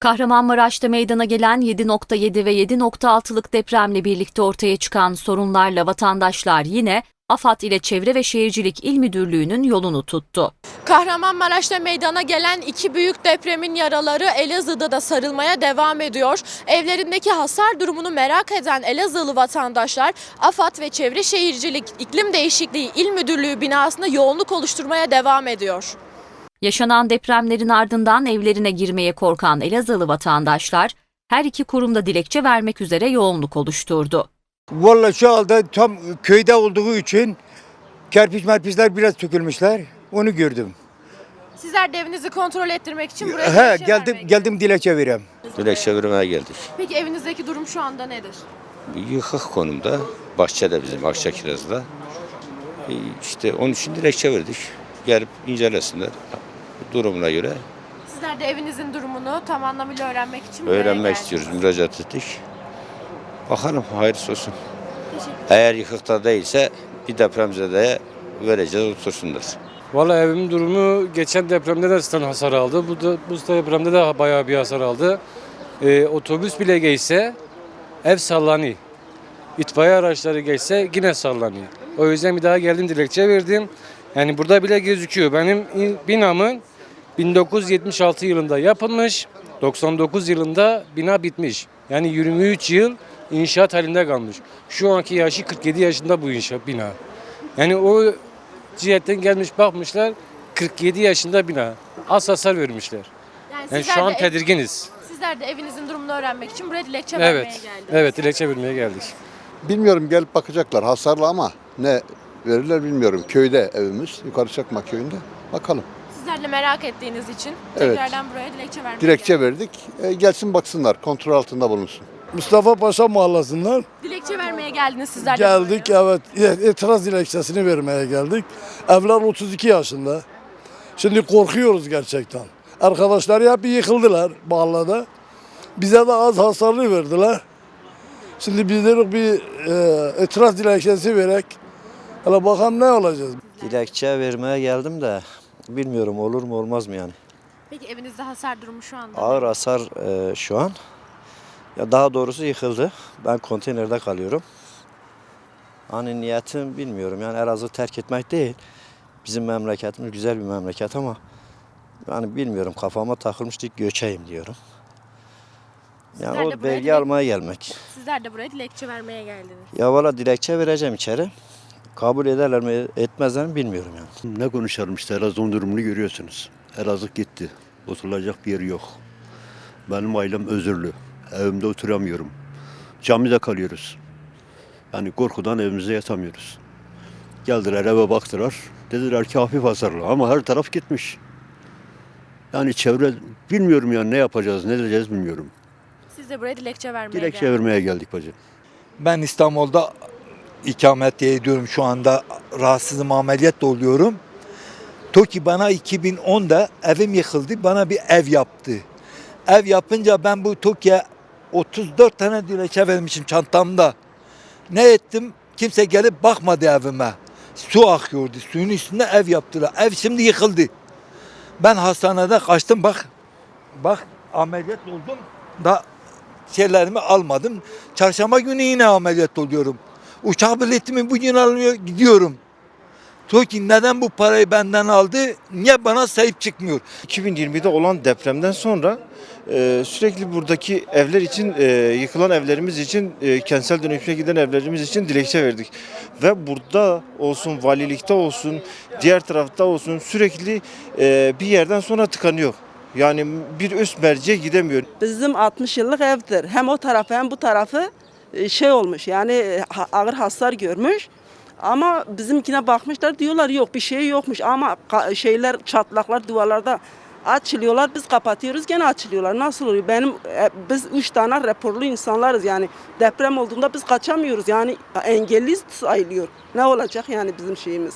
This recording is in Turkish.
Kahramanmaraş'ta meydana gelen 7.7 ve 7.6'lık depremle birlikte ortaya çıkan sorunlarla vatandaşlar yine AFAD ile Çevre ve Şehircilik İl Müdürlüğü'nün yolunu tuttu. Kahramanmaraş'ta meydana gelen iki büyük depremin yaraları Elazığ'da da sarılmaya devam ediyor. Evlerindeki hasar durumunu merak eden Elazığlı vatandaşlar AFAD ve Çevre Şehircilik İklim Değişikliği İl Müdürlüğü binasında yoğunluk oluşturmaya devam ediyor. Yaşanan depremlerin ardından evlerine girmeye korkan Elazığlı vatandaşlar her iki kurumda dilekçe vermek üzere yoğunluk oluşturdu. Vallahi şu anda tam köyde olduğu için kerpiç merpizler biraz sökülmüşler. Onu gördüm. Sizler de evinizi kontrol ettirmek için buraya He dilekçe vermeye geldim geldim dilekçe vereyim. Dilekçe vermeye geldik. Peki evinizdeki durum şu anda nedir? Yıkık konumda. Bahçede bizim Akçakiraz'da. İşte onun için dilekçe verdik. Gelip incelesinler durumuna göre Sizler de evinizin durumunu tam anlamıyla öğrenmek için buraya öğrenmek geldiniz. istiyoruz. Müracaat ettik. Bakalım hayırlısı olsun. Teşekkür Eğer yıkıkta değilse bir depremzedeye vereceğiz otursunlar. Valla evimin durumu geçen depremde de zaten hasar aldı. Bu, da, bu depremde de bayağı bir hasar aldı. Ee, otobüs bile geçse ev sallanıyor. İtfaiye araçları geçse yine sallanıyor. O yüzden bir daha geldim dilekçe verdim. Yani burada bile gözüküyor. Benim in- binamın 1976 yılında yapılmış, 99 yılında bina bitmiş. Yani 23 yıl inşaat halinde kalmış. Şu anki yaşı 47 yaşında bu inşaat bina. Yani o cihetten gelmiş bakmışlar 47 yaşında bina. Az hasar vermişler. Yani, Yani şu an de ev- tedirginiz. Sizler de evinizin durumunu öğrenmek için buraya dilekçe vermeye Evet. geldiniz. Evet dilekçe vermeye geldik. Bilmiyorum gelip bakacaklar hasarlı ama ne verirler bilmiyorum. Köyde evimiz yukarı Çakmak köyünde. Bakalım. Sizler de merak ettiğiniz için Evet. tekrardan buraya dilekçe vermeye Dilekçe verdik. E, gelsin baksınlar. Kontrol altında bulunsun. Mustafa Paşa mahallesinden Dilekçe vermeye geldiniz sizler de geldik buraya. evet e- itiraz dilekçesini vermeye geldik. Evler 32 yaşında. Şimdi korkuyoruz gerçekten. Arkadaşlar hep yıkıldılar mahallede. Bize de az hasarlı verdiler. Şimdi biz dedik bir e, itiraz dilekçesi vererek Hele bakalım ne olacağız. Dilekçe vermeye geldim de bilmiyorum olur mu olmaz mı yani. Peki evinizde hasar durumu şu anda? Ağır hasar e, şu an. Ya daha doğrusu yıkıldı. Ben konteynerde kalıyorum. Hani niyetim bilmiyorum yani Elazığ terk etmek değil. Bizim memleketimiz güzel bir memleket ama yani bilmiyorum kafama takılmıştı göçeyim diyorum. Yani Sizler de o buraya belge dilek- almaya gelmek. Sizler de buraya dilekçe vermeye geldiniz. Ya valla dilekçe vereceğim içeri. Kabul ederler mi etmezler mi bilmiyorum yani. Ne konuşalım işte Elazığ'ın durumunu görüyorsunuz. Elazığ gitti. Oturulacak bir yeri yok. Benim ailem özürlü. Evimde oturamıyorum. Camide kalıyoruz. Yani korkudan evimize yatamıyoruz. Geldiler eve baktılar. Dediler ki hafif hasarlı ama her taraf gitmiş. Yani çevre bilmiyorum yani ne yapacağız ne edeceğiz bilmiyorum. Siz de buraya dilekçe vermeye Dilekçe geldiniz. vermeye geldik bacım. Ben İstanbul'da ikamet ediyorum şu anda. Rahatsızım ameliyat da oluyorum. TOKİ bana 2010'da evim yıkıldı. Bana bir ev yaptı. Ev yapınca ben bu TOKİ'ye 34 tane dilekçe vermişim çantamda. Ne ettim? Kimse gelip bakmadı evime. Su akıyordu. Suyun üstünde ev yaptılar. Ev şimdi yıkıldı. Ben hastanede kaçtım bak. Bak ameliyat oldum. Da şeylerimi almadım. Çarşamba günü yine ameliyat oluyorum. Uçak biletimi bugün alıyor gidiyorum. TOKİ neden bu parayı benden aldı? Niye bana sahip çıkmıyor? 2020'de olan depremden sonra e, sürekli buradaki evler için, e, yıkılan evlerimiz için, e, kentsel dönüşüme giden evlerimiz için dilekçe verdik. Ve burada olsun, valilikte olsun, diğer tarafta olsun sürekli e, bir yerden sonra tıkanıyor. Yani bir üst merceğe gidemiyor. Bizim 60 yıllık evdir. Hem o tarafı hem bu tarafı şey olmuş yani e, ağır hasar görmüş. Ama bizimkine bakmışlar diyorlar yok bir şey yokmuş ama şeyler çatlaklar duvarlarda açılıyorlar biz kapatıyoruz gene açılıyorlar. Nasıl oluyor? Benim e, biz üç tane raporlu insanlarız yani deprem olduğunda biz kaçamıyoruz yani engelliyiz sayılıyor. Ne olacak yani bizim şeyimiz?